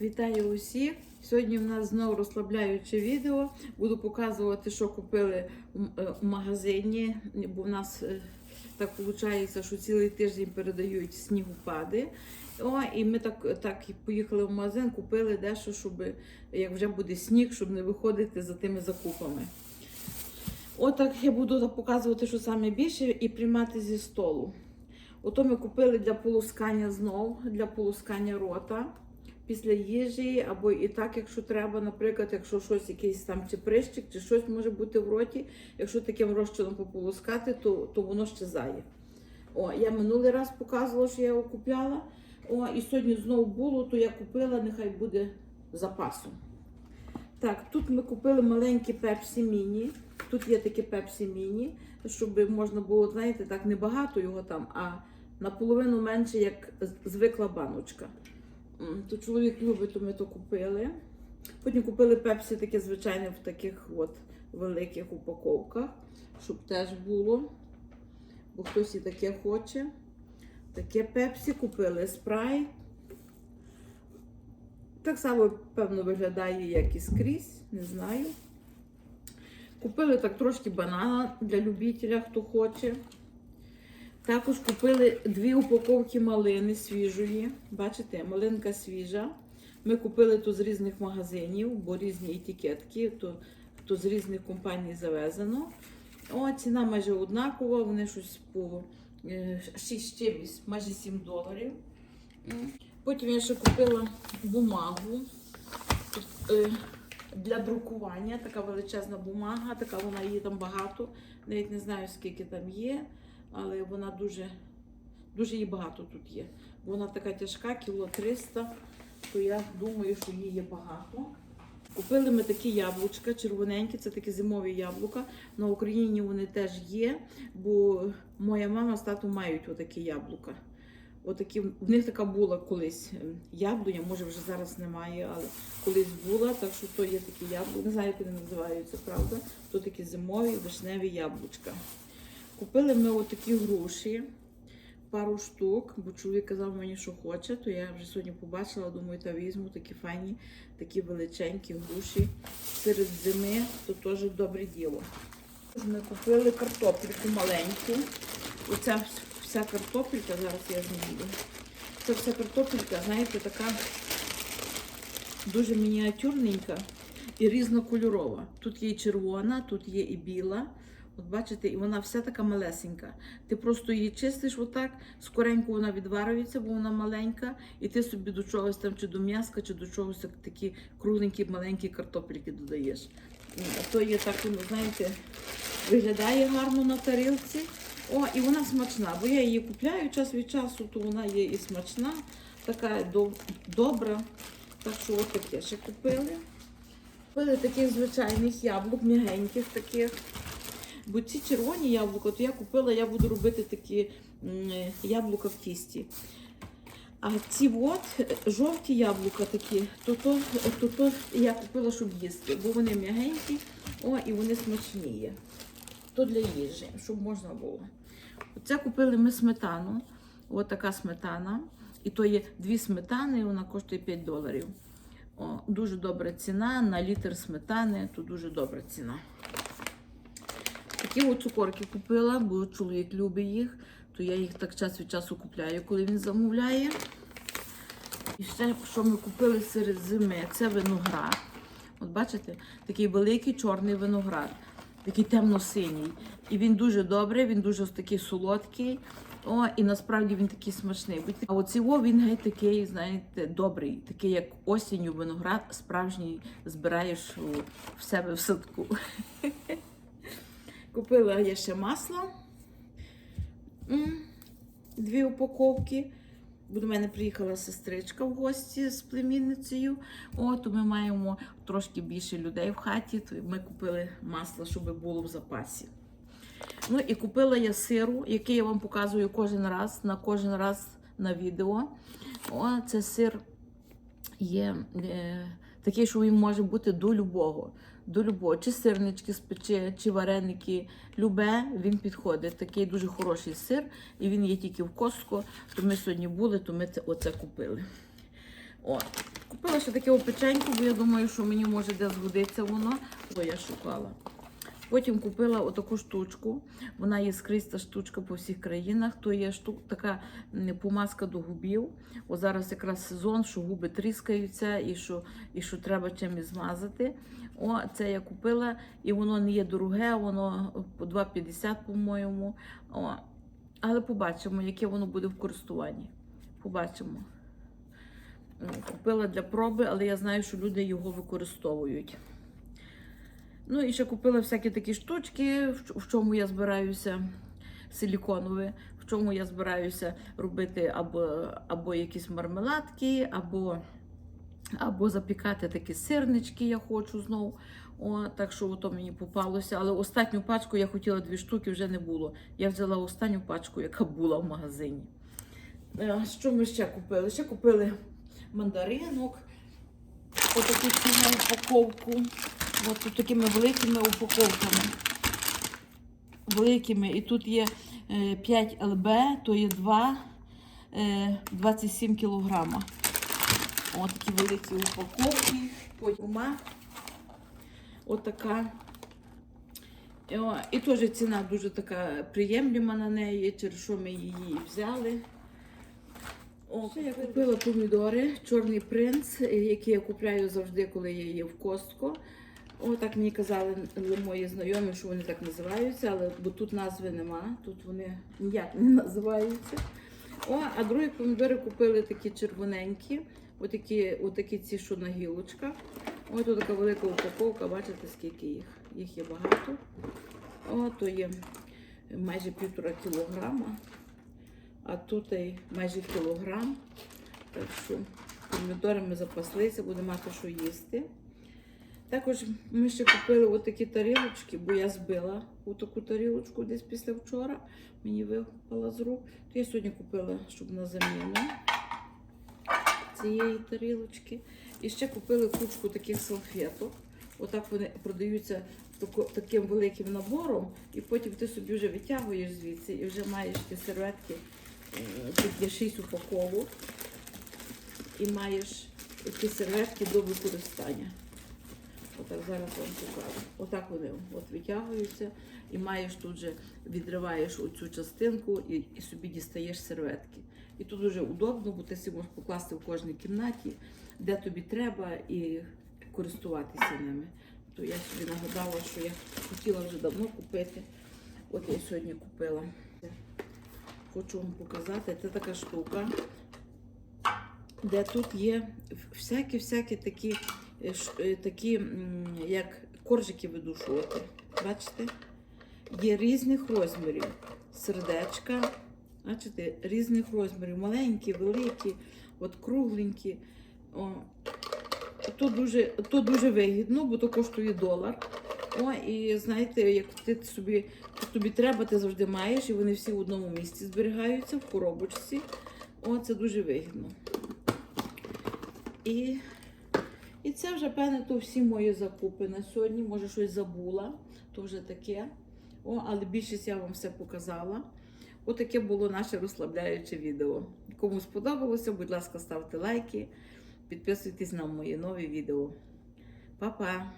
Вітаю усіх! Сьогодні в нас знову розслабляюче відео. Буду показувати, що купили в- е, магазині, бо в нас е, так виходить, що цілий тиждень передають снігопади. О, і ми так, так поїхали в магазин, купили дещо, щоб як вже буде сніг, щоб не виходити за тими закупами. Отак я буду показувати, що саме більше, і приймати зі столу. Ото ми купили для полоскання знов, для полоскання рота після їжі, або і так, якщо треба, наприклад, якщо щось, якийсь там чи прищик, чи щось може бути в роті, якщо таким розчином пополоскати, то, то воно щезає. О, я минулий раз показувала, що я його купляла. О, і сьогодні знову було, то я купила, нехай буде запасом. Так, тут ми купили маленькі пепсі міні. Тут є такі пепсі міні, щоб можна було, знаєте, так небагато його там, а наполовину менше, як звикла баночка. То чоловік любить, то ми то купили. Потім купили пепсі таке звичайне в таких от великих упаковках, щоб теж було. Бо хтось і таке хоче. Таке пепсі купили спрайт. Так само, певно, виглядає, як і скрізь, не знаю. Купили так трошки банана для любителя, хто хоче. Також купили дві упаковки малини свіжої. Бачите, малинка свіжа. Ми купили тут з різних магазинів, бо різні етикетки, то, то з різних компаній завезено. О, ціна майже однакова, вони щось по е, 6 чимось, майже 7 доларів. Потім я ще купила бумагу е, для друкування. Така величезна бумага, така вона її там багато. Навіть не знаю, скільки там є, але вона дуже, дуже її багато тут є. Бо Вона така тяжка, кіло 300, то я думаю, що її є багато. Купили ми такі яблучка, червоненькі, це такі зимові яблука. На Україні вони теж є, бо моя мама з татом мають отакі яблука. Отакі, в них така була колись ем, яблуня, може вже зараз немає, але колись була, так що то є такі яблука. Не знаю, як вони називаються, правда. То такі зимові вишневі яблучка. Купили ми отакі груші, пару штук, бо чоловік казав мені, що хоче, то я вже сьогодні побачила, думаю, та візьму такі файні, такі величенькі груші серед зими, то теж добре діло. Ми купили картопельку маленьку. Оця вся картопелька, зараз я зніму. Це вся картопелька, знаєте, така дуже мініатюрненька і різнокольорова. Тут є і червона, тут є і біла. От бачите, і вона вся така малесенька. Ти просто її чистиш отак, скоренько вона відварюється, бо вона маленька, і ти собі до чогось там, чи до м'яска, чи до чогось такі кругленькі маленькі картопельки додаєш. То є так, ну, знаєте, виглядає гарно на тарілці. О, і вона смачна, бо я її купляю час від часу, то вона є і смачна, така доб- добра. Так що от таке ще купили. Купили таких звичайних яблук, м'ягеньких таких. Бо ці червоні яблука, то я купила, я буду робити такі яблука в тісті. А ці от е, жовті яблука такі, то то, то, то я купила, щоб їсти, бо вони м'ягенькі, о, і вони смачні є. То для їжі, щоб можна було. Оце купили ми сметану. Ось така сметана. І то є дві сметани, вона коштує 5 доларів. О, дуже добра ціна на літр сметани, то дуже добра ціна. Такі от цукорки купила, бо чоловік любить їх, то я їх так час від часу купляю, коли він замовляє. І ще, що ми купили серед зими, це виноград. От бачите, такий великий чорний виноград, такий темно-синій. І він дуже добрий, він дуже такий солодкий. О, і насправді він такий смачний. А оцей о, він геть такий, знаєте, добрий, такий, як осінню виноград, справжній збираєш у, в себе в садку. Купила я ще масло. Дві упаковки. Бо до мене приїхала сестричка в гості з племінницею. О, то ми маємо трошки більше людей в хаті. То ми купили масло, щоб було в запасі. Ну і купила я сиру, який я вам показую кожен раз, на кожен раз на відео. О, це сир є е, такий, що він може бути до любого. До любого, чи сирнички спече, чи вареники, любе, він підходить. Такий дуже хороший сир, і він є тільки в Костко. То ми сьогодні були, то ми це, оце купили. О. Купила ще таке опеченьку, бо я думаю, що мені може де згодиться воно, бо я шукала. Потім купила отаку штучку. Вона є скрізь та штучка по всіх країнах. То є штук, така помазка до губів. О, зараз якраз сезон, що губи тріскаються і що, і що треба чимось змазати. О, це я купила, і воно не є дороге, воно по 2,50, по-моєму. О, але побачимо, яке воно буде в користуванні. Побачимо. Купила для проби, але я знаю, що люди його використовують. Ну і ще купила всякі такі штучки, в чому я збираюся силіконові, в чому я збираюся робити або, або якісь мармеладки, або, або запікати такі сирнички, я хочу знову. О, так що ото мені попалося. Але останню пачку я хотіла дві штуки, вже не було. Я взяла останню пачку, яка була в магазині. Е, Що ми ще купили? Ще купили мандаринок. Отаку цінну упаковку. От тут такими великими упаковками. Великими. І тут є е, 5 ЛБ, то є 2, е, 27 кілограма. Ось такі великі упаковки. Потім отака. І, теж ціна дуже така приємлива на неї, через що ми її взяли. О, я купила помідори, чорний принц, е, які я купляю завжди, коли я є в Костко. О, так мені казали мої знайомі, що вони так називаються, але бо тут назви нема, тут вони ніяк не називаються. О, а другі помідори купили такі червоненькі, отакі, отакі ці, що на гілочках. Ось тут така велика упаковка, бачите, скільки їх. Їх є багато. О, то є майже півтора кілограма, а тут і майже кілограм. Так що помідори ми запаслися, будемо мати що їсти. Також ми ще купили отакі тарілочки, бо я збила отаку тарілочку десь після вчора. Мені випала з рук. То я сьогодні купила, щоб на заміну цієї тарілочки. І ще купили кучку таких салфеток. Отак вони продаються таким великим набором, і потім ти собі вже витягуєш звідси і вже маєш ті серветки. е, Тут є 6 упаковок. І маєш ті серветки до використання. Отак зараз вам покажу. Отак вони от витягуються, і маєш тут же відриваєш оцю частинку і, і собі дістаєш серветки. І тут дуже удобно, бо ти можеш покласти в кожній кімнаті, де тобі треба, і користуватися ними. То я собі нагадала, що я хотіла вже давно купити. От я сьогодні купила. Хочу вам показати. Це така штука, де тут є всякі-всякі такі, такі як коржики видушувати. Бачите? Є різних розмірів. Сердечка, бачите, різних розмірів. Маленькі, великі, от кругленькі. О, то дуже, то дуже вигідно, бо то коштує долар. О, і знаєте, як ти собі тобі треба, ти завжди маєш, і вони всі в одному місці зберігаються в коробочці. О, це дуже вигідно. І, і це вже, певне, то всі мої закупи на сьогодні. Може, щось забула, то вже таке. О, але більшість я вам все показала. Отаке було наше розслабляюче відео. Кому сподобалося, будь ласка, ставте лайки, підписуйтесь на мої нові відео. Па-па!